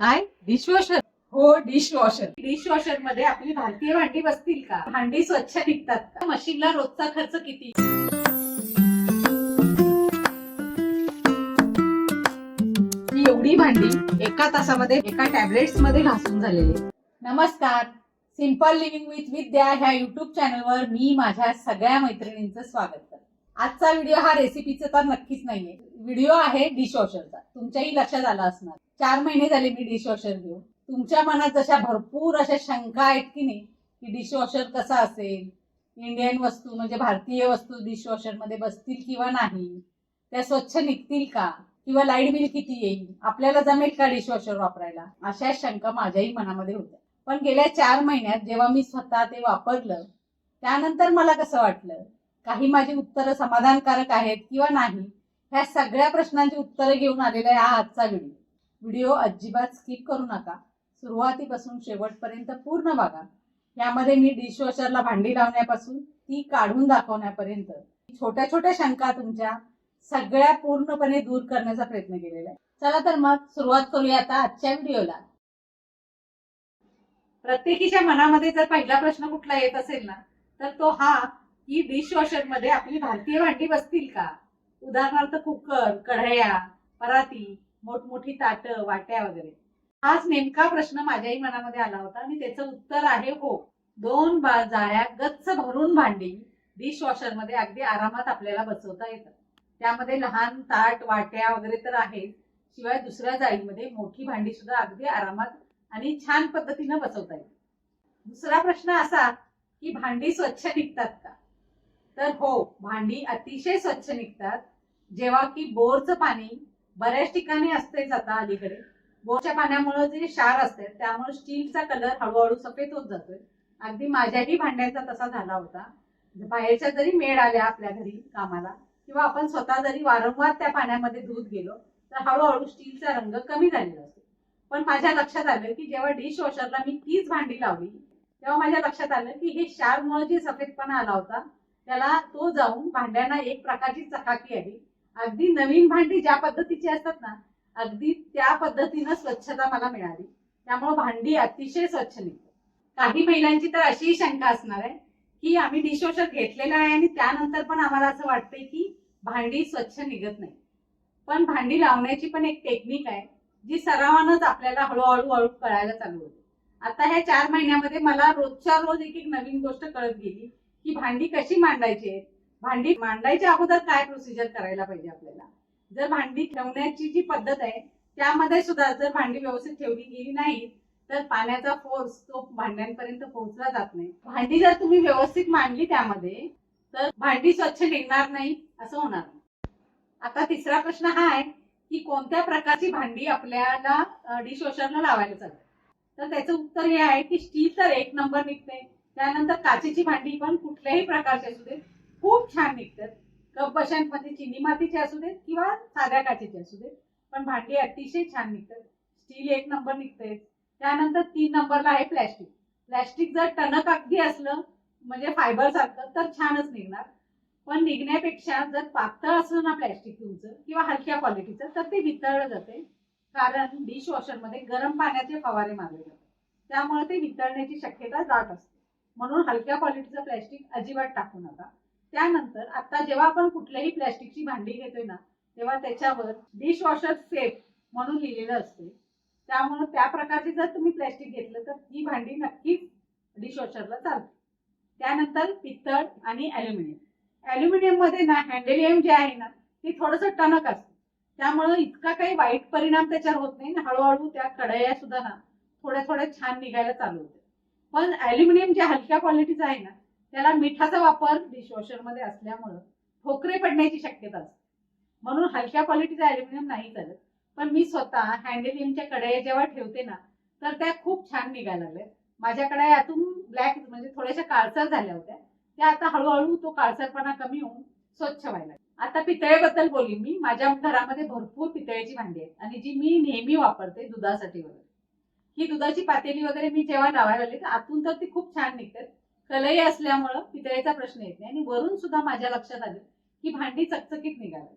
काय डिशवॉशर हो डिशवॉशर डिशवॉशरमध्ये आपली भारतीय भांडी बसतील का? भांडी स्वच्छ निघतात का? मशीनला रोजचा खर्च किती? ही एवढी भांडी एका तासामध्ये एका टॅबलेट्समध्ये घासून झालेली. नमस्कार. सिंपल लिव्हिंग विथ विद्या ह्या युट्यूब चॅनलवर मी माझ्या सगळ्या मैत्रिणींचं स्वागत करते. आजचा व्हिडिओ हा रेसिपीचा तर नक्कीच नाहीये. व्हिडिओ आहे डिशवॉशरचा तुमच्याही लक्षात आला असणार. चार महिने झाले मी डिशवॉशर घेऊन. तुमच्या मनात जशा भरपूर अशा शंका आहेत की नाही की डिशवॉशर कसा असेल? इंडियन वस्तू म्हणजे भारतीय वस्तू डिशवॉशरमध्ये बसतील किंवा नाही? त्या स्वच्छ निघतील का? किंवा लाइट बिल किती येईल? आपल्याला जमेल का डिशवॉशर वापरायला? अशा शंका माझ्याही मनामध्ये होत्या. पण गेल्या चार महिन्यात जेव्हा मी स्वतः ते वापरलं त्यानंतर मला कसं वाटलं? काही माझी उत्तरं समाधानकारक आहेत किंवा नाही? ह्या सगळ्या प्रश्नांची उत्तरं घेऊन आलेला आहे हा आजचा व्हिडिओ व्हिडिओ अजिबात स्किप करू नका. सुरुवातीपासून शेवटपर्यंत पूर्ण बघा. यामध्ये मी डिशवॉशरला भांडी लावण्यापासून ती काढून दाखवण्यापर्यंत छोट्या छोट्या शंका तुमच्या सगळ्या पूर्णपणे दूर करण्याचा प्रयत्न केलेला आहे. चला तर मग सुरुवात करूया आता आजच्या व्हिडिओला. प्रत्येकीच्या मनामध्ये जर पहिला प्रश्न कुठला येत असेल ना तर तो हा की डिशवॉशरमध्ये आपली भारतीय भांडी बसतील का? उदाहरणार्थ कुकर कढया पराती मोठमोठी ताट वाट्या वगैरे. हाच नेमका प्रश्न माझ्याही मनामध्ये आला होता आणि त्याचं उत्तर आहे हो. दोन बा- जाळ्या गच्च भरून भांडी डिशवॉशरमध्ये अगदी आरामात आपल्याला बसवता येतात त्यामध्ये लहान ताट वाट्या वगैरे तर आहेत. शिवाय दुसऱ्या जाळीमध्ये मोठी भांडी सुद्धा अगदी आरामात आणि छान पद्धतीनं बसवता येईल दुसरा प्रश्न असा की भांडी स्वच्छ निघतात का? तर हो भांडी अतिशय स्वच्छ निघतात. जेव्हा की बोरचं पाणी बऱ्याच ठिकाणी असतेच आता अलीकडे. बोरच्या पाण्यामुळे जे क्षार असते त्यामुळे स्टीलचा कलर हळूहळू सफेद होत जातोय. अगदी माझ्याही भांड्याचा तसा झाला होता. बाहेरच्या जरी मेड आल्या आपल्या घरी कामाला किंवा आपण स्वतः जरी वारंवार त्या पाण्यामध्ये धुत गेलो तर हळूहळू स्टीलचा रंग कमी झालेला असतो. पण माझ्या लक्षात आलं की जेव्हा डिश वॉशरला मी तीच भांडी लावली तेव्हा माझ्या लक्षात आलं की हे क्षारमुळे जे सफेदपणा आला होता त्याला तो जाऊन भांड्यांना एक प्रकारची चकाकी आली. अगदी नवीन भांडी ज्या पद्धतीची असतात ना अगदी त्या पद्धतीनं स्वच्छता मला मिळाली. त्यामुळे भांडी अतिशय स्वच्छ निघतात. काही महिलांची तर अशीही शंका असणार आहे की आम्ही डिशवॉशर घेतलेला आहे आणि त्यानंतर पण आम्हाला असं वाटतंय की भांडी स्वच्छ निघत नाही पण भांडी लावण्याची पण एक टेक्निक आहे जी सरावानच आपल्याला हळूहळू हळू कळायला चालू होते. आता ह्या चार महिन्यामध्ये मला रोजच्या रोज एक एक नवीन गोष्ट कळत गेली की भांडी कशी मांडायची आहेत भांडी मांडायच्या अगोदर काय प्रोसिजर करायला पाहिजे आपल्याला? जर भांडी ठेवण्याची जी पद्धत आहे त्यामध्ये सुद्धा जर भांडी व्यवस्थित ठेवली गेली नाही तर पाण्याचा फोर्स तो भांड्यांपर्यंत पोहोचला जात नाही. भांडी जर तुम्ही व्यवस्थित मांडली त्यामध्ये तर भांडी स्वच्छ निघणार नाही असं होणार आता तिसरा प्रश्न हा आहे की कोणत्या प्रकारची भांडी आपल्याला डिशवॉशरला लावायला चालते तर त्याचं उत्तर हे आहे की स्टील तर एक नंबर निघते. त्यानंतर काचेची भांडी पण कुठल्याही प्रकारची असू दे खूप छान निघतात. कप बशांमध्ये चिनी मातीची असू देत किंवा साध्या काचेचे असू देत पण भांडी अतिशय छान निघतात. स्टील एक नंबर निघते त्यानंतर तीन नंबरला आहे प्लॅस्टिक. प्लॅस्टिक जर टणक अगदी असलं म्हणजे फायबर सारखं तर छानच निघणार. पण निघण्यापेक्षा जर पातळ असलं ना प्लॅस्टिक तुमचं किंवा हलक्या क्वालिटीचं तर ते वितळलं जाते. कारण डिश वॉशरमध्ये गरम पाण्याचे फवारे मारले जातात. त्यामुळे ते वितळण्याची शक्यता जात असते. म्हणून हलक्या क्वालिटीचं प्लॅस्टिक अजिबात टाकू नका. त्यानंतर आता जेव्हा आपण कुठल्याही प्लॅस्टिकची भांडी घेतोय ना तेव्हा त्याच्यावर डिशवॉशर सेफ म्हणून लिहिलेलं असते. त्यामुळे त्या प्रकारची जर तुम्ही प्लॅस्टिक घेतलं तर ही भांडी नक्कीच डिशवॉशरला चालते. त्यानंतर पितळ आणि ॲल्युमिनियम ॲल्युमिनियममध्ये ना हँडेलियम जे आहे ना ते थोडंसं टणक असतं. त्यामुळं इतका काही वाईट परिणाम त्याच्यावर होत नाही हळूहळू त्या कढया सुद्धा ना थोड्या थोड्या छान निघायला चालू होते पण ॲल्युमिनियम जे हलक्या क्वालिटीचं आहे ना त्याला मिठाचा वापर डिशवॉशरमध्ये असल्यामुळं ठोकरे पडण्याची शक्यता असते. म्हणून हलक्या क्वालिटीचं ॲल्युमिनियम नाही चालत. पण मी स्वतः हँडलिमच्या कढया जेव्हा ठेवते ना तर त्या खूप छान निघायला लागल्या माझ्याकडे यातून ब्लॅक म्हणजे थोड्याशा काळसर झाल्या होत्या. त्या आता हळूहळू तो काळसरपणा कमी होऊन स्वच्छ व्हायला आता पितळेबद्दल बोली मी. माझ्या घरामध्ये भरपूर पितळेची भांडी आहेत आणि जी मी नेहमी वापरते दुधासाठी वगैरे. ही दुधाची पातेली वगैरे मी जेव्हा लावायला लागली तर आतून तर ती खूप छान निघतात. कलई असल्यामुळं पितळेचा प्रश्न येत नाही. आणि वरून सुद्धा माझ्या लक्षात आलं की भांडी चकचकीत निघाली.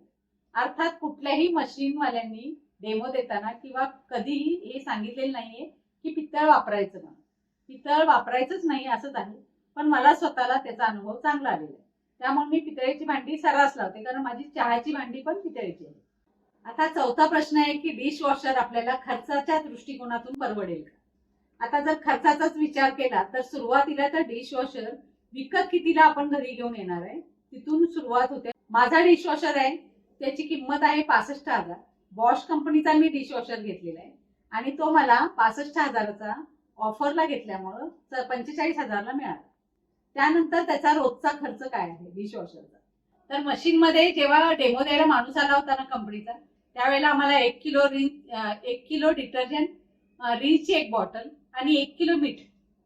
अर्थात कुठल्याही मशीनवाल्यांनी डेमो देताना किंवा कधीही हे सांगितलेलं नाहीये की पितळ वापरायचं म्हणून. पितळ वापरायचंच नाही असंच आहे पण मला स्वतःला त्याचा अनुभव चांगला आलेला आहे. त्यामुळे मी पितळेची भांडी सर्रास लावते. कारण माझी चहाची भांडी पण पितळेची आहे आता चौथा प्रश्न आहे की डिश वॉशर आपल्याला खर्चाच्या दृष्टिकोनातून परवडेल का? आता जर खर्चाचाच विचार केला तर सुरुवातीला तर डिश वॉशर विकत कितीला आपण घरी घेऊन येणार आहे? तिथून सुरुवात होते. माझा डिश वॉशर आहे त्याची किंमत आहे पासष्ट हजार. बॉश कंपनीचा मी डिशवॉशर घेतलेला आहे. आणि तो मला पासष्ट हजाराचा ऑफरला घेतल्यामुळं तर पंचेचाळीस हजारला मिळाला. त्यानंतर त्याचा रोजचा खर्च काय आहे डिश वॉशरचा तर मशीनमध्ये जेव्हा डेमो द्यायला माणूस आला होता ना कंपनीचा त्यावेळेला आम्हाला एक किलो रिन एक किलो डिटर्जंट रीची एक बॉटल आणि एक किलो मीठ.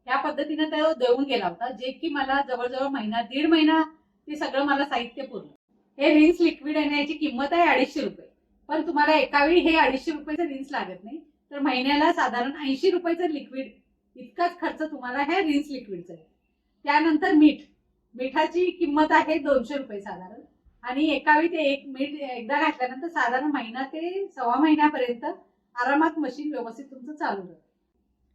ह्या पद्धतीने त्या देऊन गेला होता जे की मला जवळजवळ महिना दीड महिना ते सगळं मला साहित्य पुरलं. हे रिन्स लिक्विड आहे याची किंमत आहे अडीचशे रुपये. पण तुम्हाला एकावेळी हे अडीचशे रुपयाचं रिन्स लागत नाही. तर महिन्याला साधारण ऐंशी रुपयाचं लिक्विड इतकाच खर्च तुम्हाला ह्या रिन्स लिक्विडचा आहे. त्यानंतर मीठ. मिठाची किंमत आहे दोनशे रुपये साधारण. आणि एकावेळी ते एक मीठ एकदा घातल्यानंतर साधारण महिना ते सव्वा महिन्यापर्यंत आरामात मशीन व्यवस्थित तुमचं चालू राहतं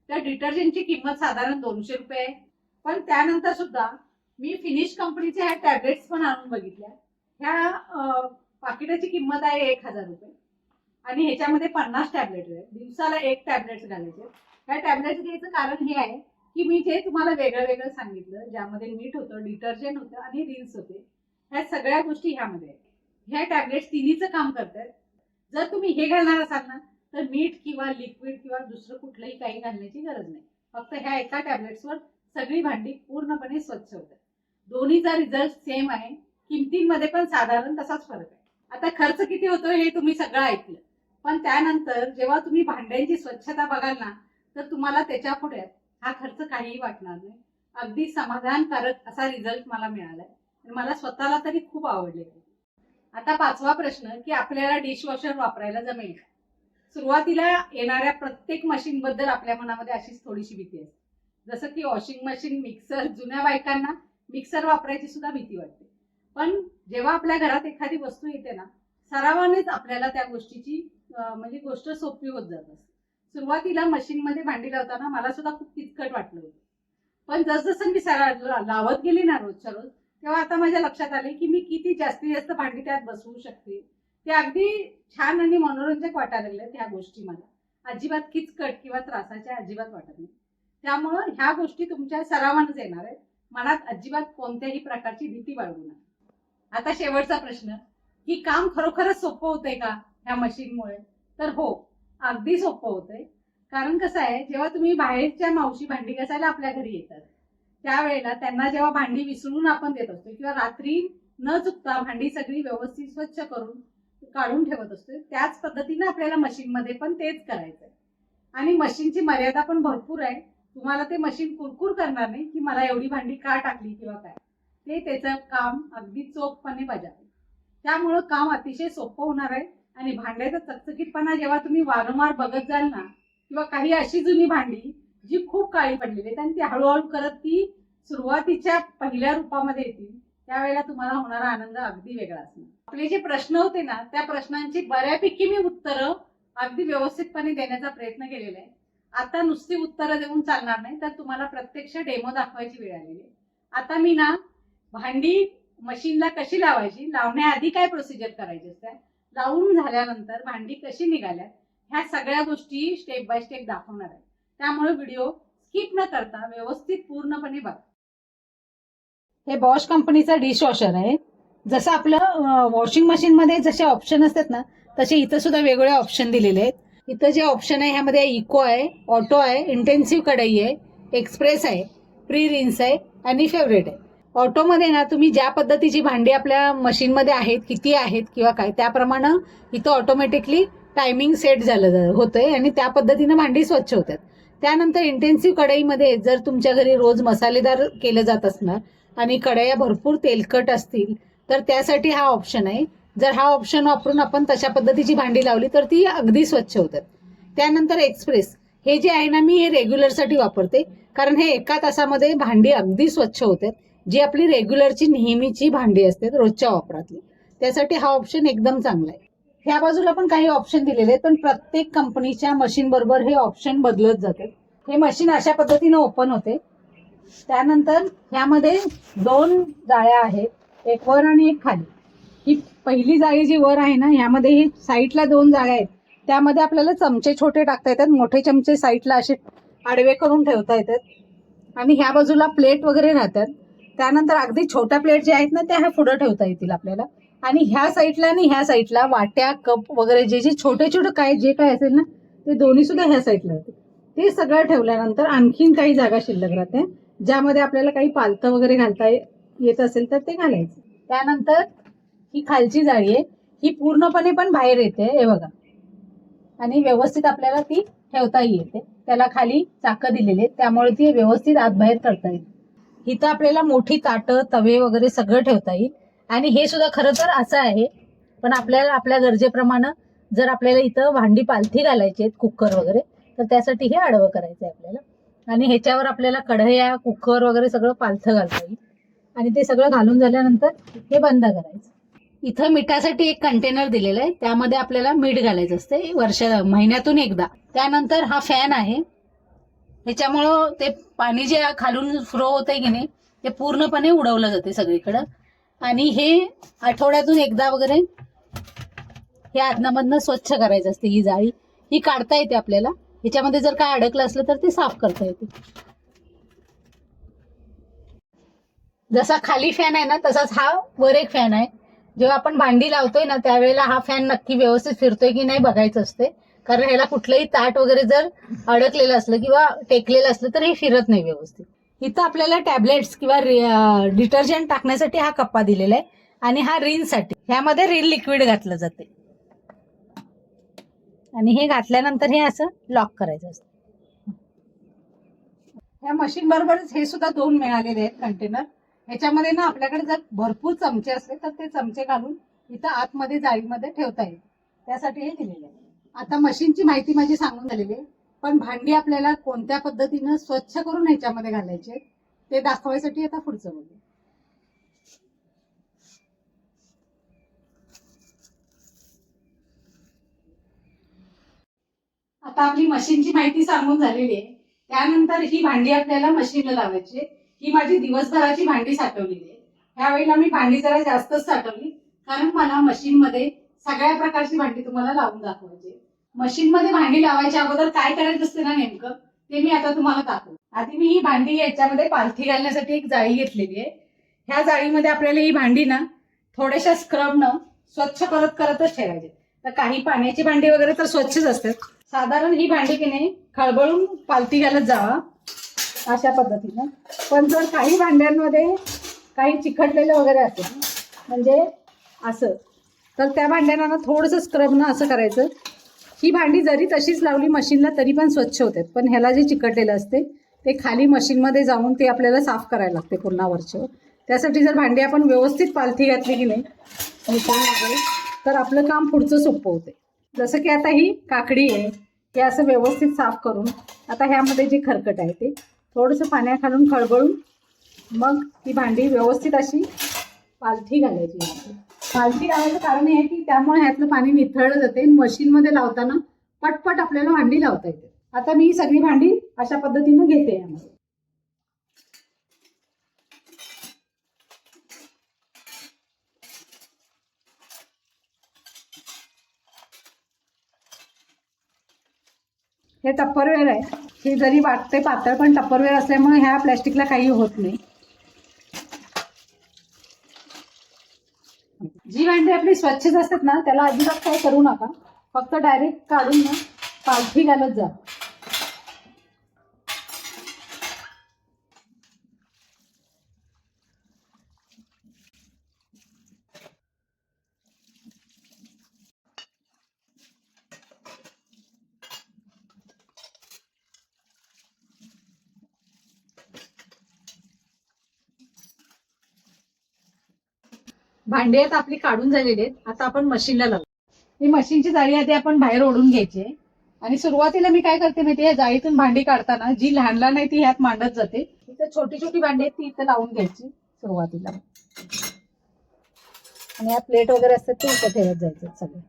त्या डिटर्जंटची किंमत साधारण दोनशे रुपये आहे. पण त्यानंतर सुद्धा मी फिनिश कंपनीच्या ह्या टॅबलेट्स पण आणून बघितल्या. ह्या पाकिटाची किंमत आहे एक हजार रुपये. आणि ह्याच्यामध्ये पन्नास टॅबलेट आहे दिवसाला एक टॅबलेट्स घालायचे ह्या टॅबलेट्स घ्यायचं कारण हे आहे की मी जे तुम्हाला वेगळं वेगळं सांगितलं ज्यामध्ये मीठ होतं डिटर्जंट होतं आणि रिन्स होते ह्या सगळ्या गोष्टी ह्यामध्ये आहेत. ह्या टॅबलेट्स तिन्हीचं काम करतात जर तुम्ही हे घालणार असाल ना तर मीठ किंवा लिक्विड किंवा दुसरं कुठलंही काही घालण्याची गरज नाही. फक्त ह्या एका टॅबलेट्सवर सगळी भांडी पूर्णपणे स्वच्छ होतात. दोन्हीचा रिझल्ट सेम आहे. किमतींमध्ये पण साधारण तसाच फरक आहे. आता खर्च किती होतो हे तुम्ही सगळं ऐकलं. पण त्यानंतर जेव्हा तुम्ही भांड्यांची स्वच्छता बघाल ना तर तुम्हाला त्याच्या पुढे हा खर्च काहीही वाटणार नाही. अगदी समाधानकारक असा रिझल्ट मला मिळालाय. आणि मला स्वतःला तरी खूप आवडले आता पाचवा प्रश्न की आपल्याला डिशवॉशर वापरायला जमेल का? सुरुवातीला येणाऱ्या प्रत्येक मशीन बद्दल आपल्या मनामध्ये अशीच थोडीशी भीती असते. जसं की वॉशिंग मशीन मिक्सर जुन्या बायकांना मिक्सर वापरायची सुद्धा भीती वाटते. पण जेव्हा आपल्या घरात एखादी वस्तू येते ना सरावानेच आपल्याला त्या गोष्टीची म्हणजे गोष्ट सोपी होत जात असते. सुरुवातीला मशीनमध्ये भांडी लावताना मला सुद्धा खूप किचकट वाटलं होतं. पण जसजसं मी सरा लावत गेली ना रोजच्या रोज तेव्हा आता माझ्या लक्षात आले की मी किती जास्तीत जास्त भांडी त्यात बसवू शकते. ते अगदी छान आणि मनोरंजक वाटायला लागले त्या गोष्टी मला. अजिबात किचकट किंवा त्रासाच्या अजिबात वाटत नाही. त्यामुळं ह्या गोष्टी तुमच्या सरावानच येणार आहेत. मनात अजिबात कोणत्याही प्रकारची भीती बाळगू नका. आता शेवटचा प्रश्न की काम खरोखरच सोपं होतंय का ह्या मशीनमुळे? तर हो अगदी सोपं होतंय. कारण कसं आहे जेव्हा तुम्ही बाहेरच्या मावशी भांडी घासायला आपल्या घरी येतात त्यावेळेला त्यांना जेव्हा भांडी विसरून आपण देत असतो किंवा रात्री न चुकता भांडी सगळी व्यवस्थित स्वच्छ करून काढून ठेवत असतो त्याच पद्धतीने आपल्याला मशीनमध्ये पण तेच करायचं आहे आणि मशीनची मर्यादा पण भरपूर आहे. तुम्हाला ते मशीन कुरकुर करणार नाही की मला एवढी भांडी का टाकली किंवा काय. ते त्याचं काम अगदी चोखपणे बजावेल त्यामुळं काम अतिशय सोपं होणार आहे. आणि भांड्याचा चकचकीतपणा जेव्हा तुम्ही वारंवार बघत जाल ना किंवा काही अशी जुनी भांडी जी खूप काळी पडलेली आहेत आणि ती हळूहळू करत ती सुरुवातीच्या पहिल्या रूपामध्ये येतील त्यावेळेला तुम्हाला होणारा आनंद अगदी वेगळा असणार. आपले जे प्रश्न होते ना त्या प्रश्नांची बऱ्यापैकी मी उत्तरं अगदी व्यवस्थितपणे देण्याचा प्रयत्न केलेला आहे. आता नुसती उत्तरं देऊन चालणार नाही तर तुम्हाला प्रत्यक्ष डेमो दाखवायची वेळ आलेली आहे. आता मी ना भांडी मशीनला कशी लावायची लावण्याआधी काय प्रोसिजर करायची असते लावून झाल्यानंतर भांडी कशी निघाल्या ह्या सगळ्या गोष्टी स्टेप बाय स्टेप दाखवणार आहे. त्यामुळे व्हिडिओ स्किप न करता व्यवस्थित पूर्णपणे बघा. हे बॉश कंपनीचा डिश वॉशर आहे. जसं आपलं वॉशिंग मशीन मध्ये जसे ऑप्शन असतात ना तसे इथं सुद्धा वेगवेगळे ऑप्शन दिलेले आहेत. इथं जे ऑप्शन आहे ह्यामध्ये इको आहे ऑटो आहे इंटेन्सिव्ह कढई आहे एक्सप्रेस आहे प्री रिन्स आहे आणि फेवरेट आहे. ऑटोमध्ये ना तुम्ही ज्या पद्धतीची भांडी आपल्या मशीनमध्ये आहेत किती आहेत किंवा काय त्याप्रमाणे इथं ऑटोमॅटिकली टायमिंग सेट झालं होतंय आणि त्या पद्धतीनं भांडी स्वच्छ होतात. त्यानंतर इंटेन्सिव्ह कढईमध्ये जर तुमच्या घरी रोज मसालेदार केलं जात असणार आणि कढया भरपूर तेलकट असतील तर त्यासाठी हा ऑप्शन आहे. जर हा ऑप्शन वापरून आपण तशा पद्धतीची भांडी लावली तर ती अगदी स्वच्छ होतात. त्यानंतर एक्सप्रेस हे जे आहे ना मी हे रेग्युलरसाठी वापरते. कारण हे एका तासामध्ये भांडी अगदी स्वच्छ होतात. जी आपली रेग्युलरची नेहमीची भांडी असतात रोजच्या वापरातली. त्यासाठी हा ऑप्शन एकदम चांगला आहे. ह्या बाजूला पण काही ऑप्शन दिलेले आहेत पण प्रत्येक कंपनीच्या मशीन बरोबर हे ऑप्शन बदलत जाते हे मशीन अशा पद्धतीने ओपन होते. त्यानंतर ह्यामध्ये दोन जाळ्या आहेत. एक वर आणि एक खाली. ही पहिली जाळी जी वर आहे ना ह्यामध्ये ही साईडला दोन जाळ्या आहेत. त्यामध्ये आपल्याला चमचे छोटे टाकता येतात. मोठे चमचे साईडला असे आडवे करून ठेवता येतात. आणि ह्या बाजूला प्लेट वगैरे राहतात. त्यानंतर अगदी छोट्या प्लेट ज्या आहेत ना त्या ह्या पुढे ठेवता येतील आपल्याला. आणि ह्या साईडला आणि ह्या साईडला वाट्या कप वगैरे जे जे छोटे छोटे काय जे काय असेल ना ते दोन्ही सुद्धा ह्या साईडला ते सगळं ठेवल्यानंतर आणखीन काही जागा शिल्लक राहते. ज्यामध्ये आपल्याला काही पालतं वगैरे घालता येत असेल तर ते घालायचं. त्यानंतर ही खालची जाळी आहे ही पूर्णपणे पण बाहेर येते हे बघा. आणि व्यवस्थित आपल्याला ती ठेवता येते. त्याला खाली चाकं दिलेली आहेत त्यामुळे ती व्यवस्थित आत बाहेर करता येईल. इथं आपल्याला मोठी ताटं तवे वगैरे सगळं ठेवता येईल. आणि हे सुद्धा खरं तर असं आहे पण आपल्याला आपल्या गरजेप्रमाणे जर आपल्याला इथं भांडी पालथी घालायची आहेत कुकर वगैरे तर त्यासाठी हे आडवं करायचं आहे आपल्याला. आणि ह्याच्यावर आपल्याला कढया कुकर वगैरे सगळं पालथं घालता येईल. आणि ते सगळं घालून झाल्यानंतर हे बंद करायचं. इथं मिठासाठी एक कंटेनर दिलेलं आहे. त्यामध्ये आपल्याला मीठ घालायचं असते. वर्ष महिन्यातून एकदा. त्यानंतर हा फॅन आहे. ह्याच्यामुळं ते पाणी जे खालून फ्रो होतंय की नाही ते पूर्णपणे उडवलं जाते सगळीकडं. आणि हे आठवड्यातून एकदा वगैरे हे आतनामधनं स्वच्छ करायचं असते ही जाळी. ही काढता येते आपल्याला. ह्याच्यामध्ये जर काय अडकलं असलं तर ते साफ करता येते. जसा खाली फॅन आहे ना तसाच हा वर एक फॅन आहे. जेव्हा आपण भांडी लावतोय ना त्यावेळेला हा फॅन नक्की व्यवस्थित फिरतोय की नाही बघायचं असते कारण ह्याला कुठलंही ताट वगैरे जर अडकलेलं असलं किंवा टेकलेलं असलं तर हे फिरत नाही व्यवस्थित. इथं आपल्याला टॅबलेट्स किंवा डिटर्जंट टाकण्यासाठी हा कप्पा दिलेला आहे. आणि हा साठी ह्यामध्ये रिन लिक्विड घातलं जाते आणि हे घातल्यानंतर हे असं लॉक करायचं असतं. या मशीन बरोबरच हे सुद्धा दोन मिळालेले आहेत कंटेनर ह्याच्यामध्ये ना आपल्याकडे जर भरपूर चमचे असले तर ते चमचे घालून इथं आतमध्ये जाळीमध्ये ठेवता येईल. त्यासाठी हे दिलेले आहे. आता मशीनची माहिती माझी सांगून झालेली आहे. पण भांडी आपल्याला कोणत्या पद्धतीनं स्वच्छ करून ह्याच्यामध्ये घालायचे ते दाखवायसाठी आता पुढचं बघू आता आपली मशीनची माहिती सांगून झालेली आहे. त्यानंतर ही भांडी आपल्याला मशीनला लावायची ही माझी दिवसभराची भांडी साठवलेली आहे. ह्यावेळेला मी भांडी जरा जास्तच साठवली. कारण मला मशीनमध्ये सगळ्या प्रकारची भांडी तुम्हाला लावून दाखवायची मशीनमध्ये भांडी लावायच्या अगोदर काय करायचं असते ना नेमकं ते मी आता तुम्हाला दाखवू आधी मी ही भांडी याच्यामध्ये पालथी घालण्यासाठी एक जाळी घेतलेली आहे. ह्या जाळीमध्ये आपल्याला ही भांडी ना थोड्याशा स्क्रबनं स्वच्छ करत करतच ठेवायचे तर काही पाण्याची भांडी वगैरे तर स्वच्छच असतात. साधारण ही भांडी की नाही खळबळून पालथी घालत जावा अशा पद्धतीनं. पण जर काही भांड्यांमध्ये काही चिकटलेलं वगैरे असेल म्हणजे असं तर त्या भांड्यांना थोडंसं स्क्रबनं असं करायचं. ही भांडी जरी तशीच लावली मशीनला तरी पण स्वच्छ होतात. पण ह्याला जे चिकटलेलं असते ते खाली मशीनमध्ये जाऊन ते आपल्याला साफ करायला लागते पुन्हा वरच्यावर त्यासाठी जर भांडी आपण व्यवस्थित पालथी घातली की नाही तर आपलं काम पुढचं सोपं होते. जसं की आता ही काकडी आहे हे असं व्यवस्थित साफ करून आता ह्यामध्ये जे खरकट आहे ते थोडंसं पाण्या खालून खळबळून मग ती भांडी व्यवस्थित अशी पालथी घालायची. पालथी घालायचं कारण हे की त्यामुळे ह्यातलं पाणी निथळलं जाते मशीनमध्ये लावताना पटपट आपल्याला भांडी लावता येते. आता मी ही सगळी भांडी अशा पद्धतीनं घेते यामध्ये. हे टप्परवेअर आहे. हे जरी वाटते पातळ पण टप्परवेअर असल्यामुळे ह्या प्लॅस्टिकला काही होत नाही. जी भांडी आपली स्वच्छच असतात ना त्याला अजिबात काय करू नका. फक्त डायरेक्ट काढून ना पालथी घालत जा. भांडी आहेत आपली काढून झालेली आहेत. आता आपण मशीनला लावू. ही मशीनची जाळी आधी आपण बाहेर ओढून घ्यायची आणि सुरुवातीला मी काय करते माहिती या जाळीतून भांडी काढताना जी लहान लहान आहे ती ह्यात मांडत जाते. इथं छोटी छोटी भांडी आहेत ती इथं लावून घ्यायची सुरुवातीला. आणि या प्लेट वगैरे असतात ते इथं ठेवत जायचं सगळे.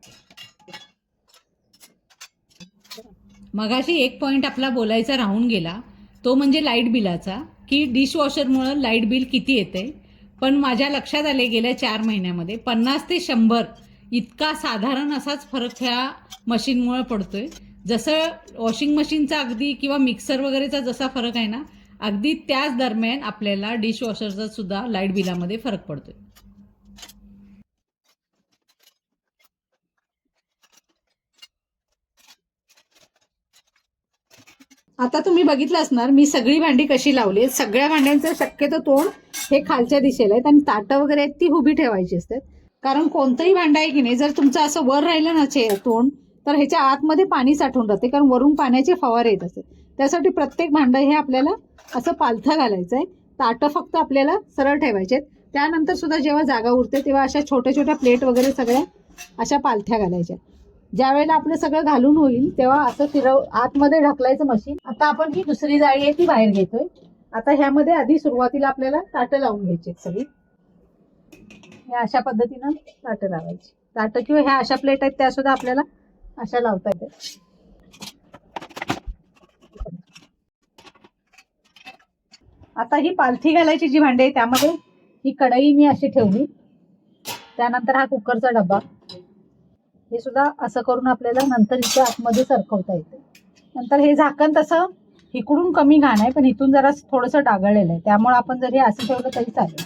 मगाशी एक पॉईंट आपला बोलायचा राहून गेला. तो म्हणजे लाइट बिलाचा की डिशवॉशरमुळं लाइट बिल किती येते? पण माझ्या लक्षात आले गेल्या चार महिन्यामध्ये पन्नास ते शंभर इतका साधारण असाच फरक ह्या मशीनमुळे पडतोय. जसं वॉशिंग मशीनचा अगदी किंवा मिक्सर वगैरेचा जसा फरक आहे ना अगदी त्याच दरम्यान आपल्याला डिशवॉशरचा सुद्धा लाइट बिलामध्ये फरक पडतोय. आता तुम्ही बघितलं असणार मी सगळी भांडी कशी लावली सगळ्या भांड्यांचं शक्यतो तोंड हे खालच्या दिशेला आहेत आणि ताटं वगैरे आहेत ती उभी ठेवायची असतात. कारण कोणतंही भांडं आहे की नाही जर तुमचं असं वर राहिलं ना चे तोंड तर ह्याच्या आतमध्ये पाणी साठून राहते कारण वरून पाण्याचे फवारे येत असतात. त्यासाठी प्रत्येक भांडं हे आपल्याला असं पालथं घालायचं आहे. ताटं फक्त आपल्याला सरळ ठेवायचे आहेत. त्यानंतर सुद्धा जेव्हा जागा उरते तेव्हा अशा छोट्या छोट्या प्लेट वगैरे सगळ्या अशा पालथ्या घालायच्या ज्या वेळेला आपलं सगळं घालून होईल तेव्हा असं फिरव आतमध्ये ढकलायचं मशीन आता आपण ही दुसरी जाळी आहे ती बाहेर घेतोय. आता ह्यामध्ये आधी सुरुवातीला आपल्याला ताटं लावून घ्यायची आहेत सगळी. ह्या अशा पद्धतीनं ताटं लावायची. ताटं किंवा ह्या अशा प्लेट आहेत त्या सुद्धा आपल्याला अशा लावता येतात. आता ही पालथी घालायची जी भांडी आहे त्यामध्ये ही कढई मी अशी ठेवली. त्यानंतर हा कुकरचा डब्बा. हे सुद्धा असं करून आपल्याला नंतर इथे आतमध्ये सरकवता येते. नंतर हे झाकण तसं इकडून कमी घाण आहे पण इथून जरा थोडंसं डागळलेलं आहे. त्यामुळे आपण जर हे असं ठेवलं तरी चालेल.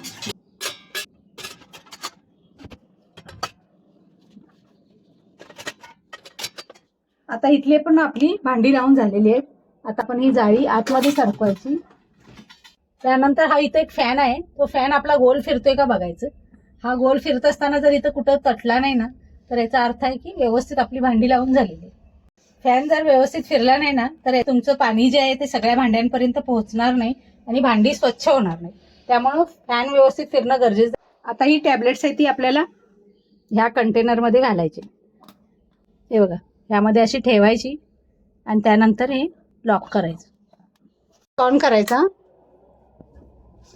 आता इथली पण आपली भांडी लावून झालेली आहे आता आपण ही जाळी आतमध्ये सरकवायची. त्यानंतर हा इथं एक फॅन आहे. तो फॅन आपला गोल फिरतोय का बघायचं. हा गोल फिरत असताना जर इथं कुठं तटला नाही ना तर याचा अर्थ आहे की व्यवस्थित आपली भांडी लावून झालेली आहे. फॅन जर व्यवस्थित फिरला नाही ना तर हे तुमचं पाणी जे आहे ते सगळ्या भांड्यांपर्यंत पोहोचणार नाही आणि भांडी स्वच्छ होणार नाही. त्यामुळं फॅन व्यवस्थित फिरणं गरजेचं आहे. आता ही टॅबलेट्स आहे ती आपल्याला ह्या कंटेनरमध्ये घालायची. हे बघा ह्यामध्ये अशी ठेवायची आणि त्यानंतर हे लॉक करायचं. ऑन करायचा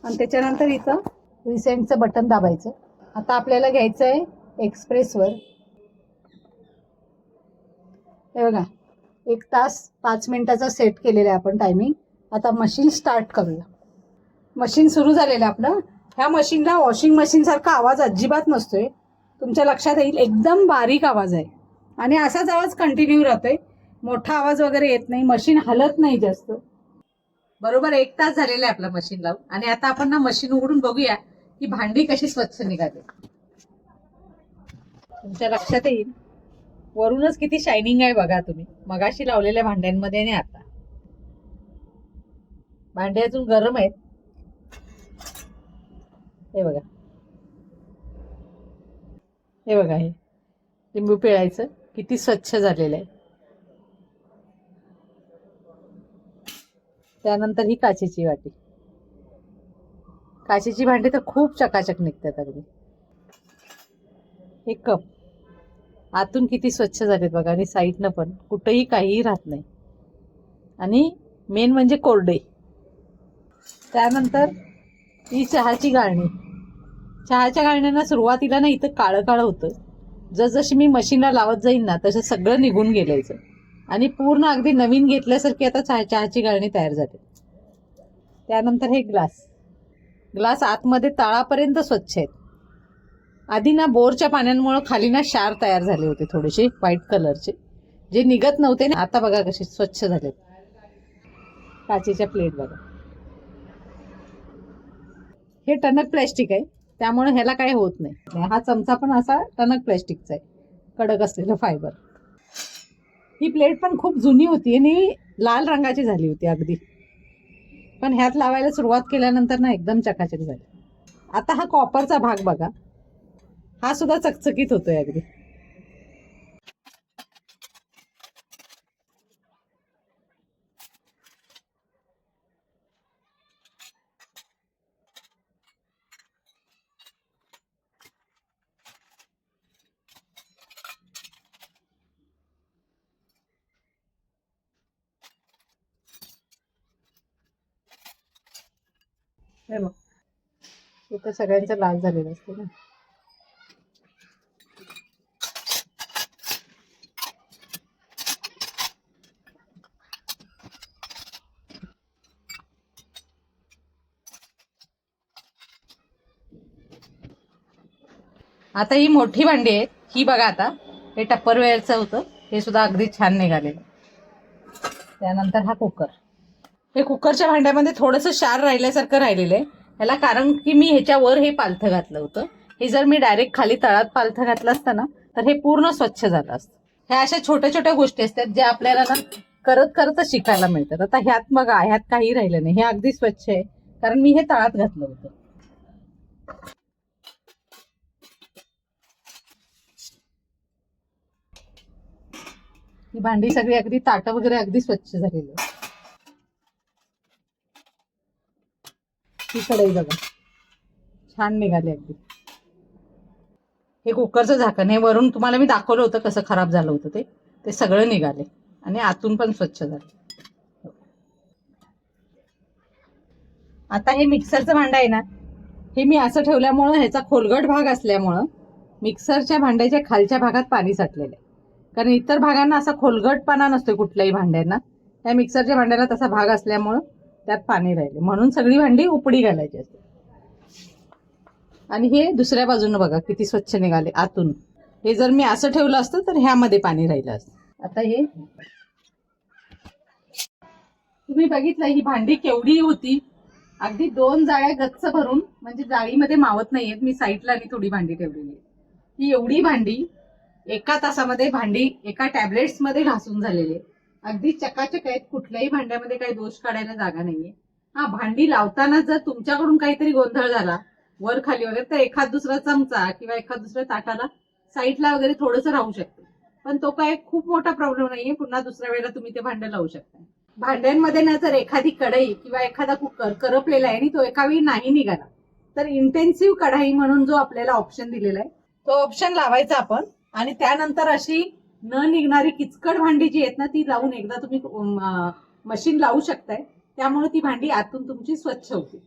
आणि त्याच्यानंतर इथं रिसेंटचं बटन दाबायचं. आता आपल्याला घ्यायचं आहे एक्सप्रेसवर. हे बघा एक तास पाच मिनिटाचा सेट केलेला आहे आपण टायमिंग आता मशीन स्टार्ट करूया. मशीन सुरू झालेलं आहे आपलं. ह्या मशीनला वॉशिंग मशीनसारखा आवाज अजिबात नसतोय. तुमच्या लक्षात येईल एकदम बारीक आवाज आहे. आणि असाच आवाज कंटिन्यू राहतोय. मोठा आवाज वगैरे येत नाही मशीन हलत नाही जास्त. बरोबर एक तास झालेला आहे आपला मशीन लावून. आणि आता आपण ना मशीन उघडून बघूया की भांडी कशी स्वच्छ निघाली. तुमच्या लक्षात येईल. वरूनच किती शायनिंग आहे बघा तुम्ही. मगाशी लावलेल्या भांड्यांमध्ये आणि आता. भांडे अजून गरम आहेत. हे बघा. हे बघा हे. लिंबू पिळायचं. किती स्वच्छ झालेलं आहे. त्यानंतर ही काचेची वाटी. काचेची भांडी तर खूप चकाचक निघतात अगदी. हे कप. आतून किती स्वच्छ झालेत बघा आणि साईडनं पण. कुठंही काहीही राहत नाही. आणि मेन म्हणजे कोरडे. त्यानंतर ही चहाची गाळणी. चहाच्या गाळण्यांना सुरुवातीला ना इथं काळं काळं होतं. जसजशी मी मशीनला लावत जाईन ना तसं सगळं निघून गेलायचं. आणि पूर्ण अगदी नवीन घेतल्यासारखी आता चहा चहाची गाळणी तयार झाली. त्यानंतर हे ग्लास. ग्लास आतमध्ये तळापर्यंत स्वच्छ आहेत. आधी ना बोरच्या पाण्यामुळं खाली ना क्षार तयार झाले होते थोडेसे व्हाईट कलरचे जे निघत नव्हते ना आता बघा कसे स्वच्छ झालेत. काचेच्या प्लेट बघा. हे टणक प्लॅस्टिक आहे. त्यामुळे ह्याला काही होत नाही. हा चमचा पण असा टणक प्लॅस्टिकचा आहे. कडक असलेलं फायबर ही प्लेट पण खूप जुनी होती आणि लाल रंगाची झाली होती अगदी. पण ह्यात लावायला सुरुवात केल्यानंतर ना एकदम चकाचक झाली. आता हा कॉपरचा भाग बघा. हा सुद्धा चकचकीत होतोय अगदी. हे बघ. इथं सगळ्यांचं लाल झालेलं असतं ना. आता ही मोठी भांडी आहेत. ही बघा आता. हे टप्परवेअरचं होतं. हे सुद्धा अगदी छान निघालेलं. त्यानंतर हा कुकर. हे कुकरच्या भांड्यामध्ये थोडंसं शार राहिल्यासारखं राहिलेलं आहे. ह्याला कारण की मी ह्याच्यावर हे पालथं घातलं होतं. हे जर मी डायरेक्ट खाली तळात पालथं घातलं असतं ना तर हे पूर्ण स्वच्छ झालं असतं. ह्या अशा छोट्या छोट्या गोष्टी असतात ज्या आपल्याला ना करत करतच शिकायला मिळतात. आता ह्यात बघा ह्यात काही राहिलं नाही. हे अगदी स्वच्छ आहे. कारण मी हे तळात घातलं होतं. ही भांडी सगळी अगदी ताटं वगैरे अगदी स्वच्छ झालेली ही कढई बघा. छान निघाली अगदी. हे कुकरचं झाकण हे वरून तुम्हाला मी दाखवलं होतं कसं खराब झालं होतं ते. ते सगळं निघाले. आणि आतून पण स्वच्छ झालं. आता हे मिक्सरचं भांडं आहे ना हे मी असं ठेवल्यामुळं ह्याचा खोलगट भाग असल्यामुळं मिक्सरच्या भांड्याच्या खालच्या भागात पाणी साठलेलं आहे. कारण इतर भागांना असा खोलगटपणा नसतो कुठल्याही भांड्यांना. त्या मिक्सरच्या भांड्याला तसा भाग असल्यामुळं त्यात पाणी राहिले म्हणून सगळी भांडी उपडी घालायची असते. आणि हे दुसऱ्या बाजूनं बघा किती स्वच्छ निघाले आतून. हे जर मी असं ठेवलं असतं तर ह्यामध्ये पाणी राहिलं असतं. आता हे तुम्ही बघितलं ही भांडी केवढी होती. अगदी दोन जाळ्या गच्च भरून म्हणजे जाळीमध्ये मावत नाहीयेत. मी साईडला आणि थोडी भांडी ठेवलेली ही एवढी भांडी एका तासामध्ये भांडी एका टॅबलेट्समध्ये घासून झालेली. आहे अगदी चकाचक आहेत. कुठल्याही भांड्यामध्ये काही दोष काढायला जागा नाहीये. हा भांडी लावताना जर तुमच्याकडून काहीतरी गोंधळ झाला वर खाली वगैरे तर एखाद दुसरा चमचा किंवा एखाद दुसऱ्या ताटाला साईडला वगैरे थोडंसं राहू शकते. पण तो काय खूप मोठा प्रॉब्लेम नाहीये. पुन्हा दुसऱ्या वेळेला तुम्ही ते भांडं लावू शकता. भांड्यांमध्ये ना जर एखादी कढई किंवा एखादा कुकर करपलेला आहे आणि तो एका वेळी नाही निघाला तर इंटेन्सिव्ह कढाई म्हणून जो आपल्याला ऑप्शन दिलेला आहे तो ऑप्शन लावायचा आपण. आणि त्यानंतर अशी न निघणारी किचकट भांडी जी आहेत ना ती लावून एकदा तुम्ही मशीन लावू शकताय. त्यामुळे ती भांडी आतून तुमची स्वच्छ होते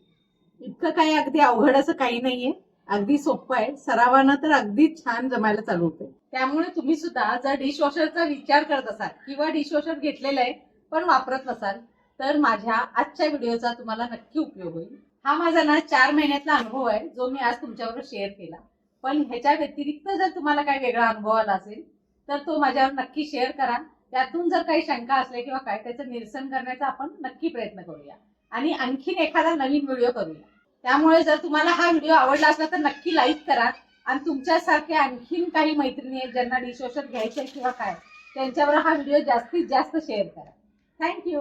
इतकं काही अगदी अवघड असं काही नाहीये. अगदी सोपं आहे. सरावानं तर अगदी छान जमायला चालू होते त्यामुळे तुम्ही सुद्धा जर डिशवॉशरचा विचार करत असाल किंवा डिशवॉशर घेतलेलं आहे पण वापरत नसाल तर माझ्या आजच्या व्हिडिओचा तुम्हाला नक्की उपयोग होईल. हा माझा ना चार महिन्यातला अनुभव आहे जो मी आज तुमच्याबरोबर शेअर केला. पण ह्याच्या व्यतिरिक्त जर तुम्हाला काही वेगळा अनुभव आला असेल तर तो माझ्यावर नक्की शेअर करा. त्यातून जर काही शंका असल्या किंवा काय त्याचं निरसन करण्याचा आपण नक्की प्रयत्न करूया. आणि आणखीन एखादा नवीन व्हिडिओ करूया. त्यामुळे जर तुम्हाला हा व्हिडिओ आवडला असला तर नक्की लाईक करा. आणि तुमच्यासारख्या आणखीन काही मैत्रिणी आहेत ज्यांना डिशवॉशर घ्यायचे किंवा काय त्यांच्यावर हा व्हिडिओ जास्तीत जास्त शेअर करा. थँक्यू